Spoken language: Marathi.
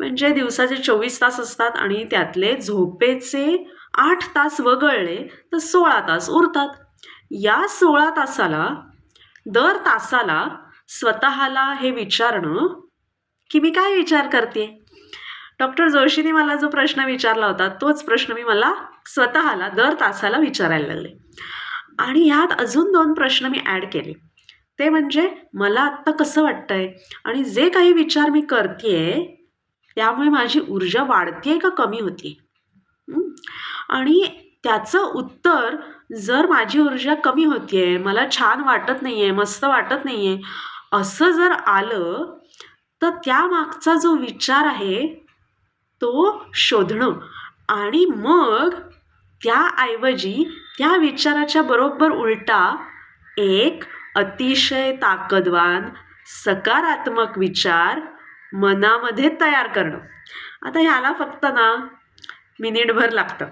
म्हणजे दिवसाचे चोवीस तास असतात आणि त्यातले झोपेचे आठ तास वगळले तर सोळा तास उरतात. या सोळा तासाला दर तासाला स्वतःला हे विचारणं की मी काय विचार करते? डॉक्टर जोशीने मला जो प्रश्न विचारला होता तोच प्रश्न मी मला स्वतःला दर तासाला विचारायला लागले. आणि ह्यात अजून दोन प्रश्न मी ॲड केले. ते म्हणजे मला आत्ता कसं वाटतंय? आणि जे काही विचार मी करते त्यामुळे माझी ऊर्जा वाढते का कमी होते आणि त्याचं उत्तर जर माझी ऊर्जा कमी होते मला छान वाटत नाही आहे मस्त वाटत नाही आहे असं जर आलं तर त्यामागचा जो विचार आहे तो शोधणं. आणि मग त्याऐवजी त्या विचाराच्या बरोबर उलटा एक अतिशय ताकदवान सकारात्मक विचार मनामध्ये तयार करणं. आता ह्याला फक्त ना मिनिटभर लागतं.